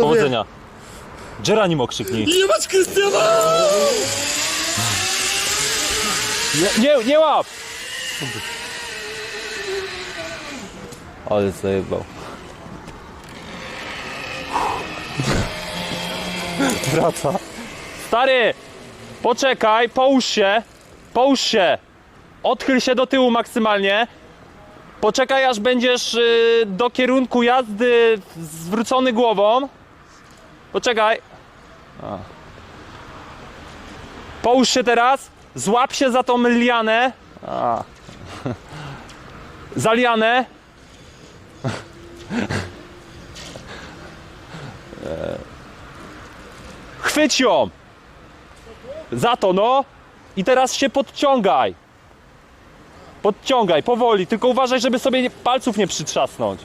Powodzenia. Geronimo krzyknij. Nie mać Krystiana! Nie, nie, nie łap! Ale zajebał. Wraca. Stary! Poczekaj, połóż się. Połóż się. Odchyl się do tyłu maksymalnie. Poczekaj aż będziesz y, do kierunku jazdy zwrócony głową. Poczekaj. Połóż się teraz. Złap się za tą lianę. Za lianę. Chwyć ją. Za to, no. I teraz się podciągaj. Podciągaj, powoli. Tylko uważaj, żeby sobie palców nie przytrzasnąć.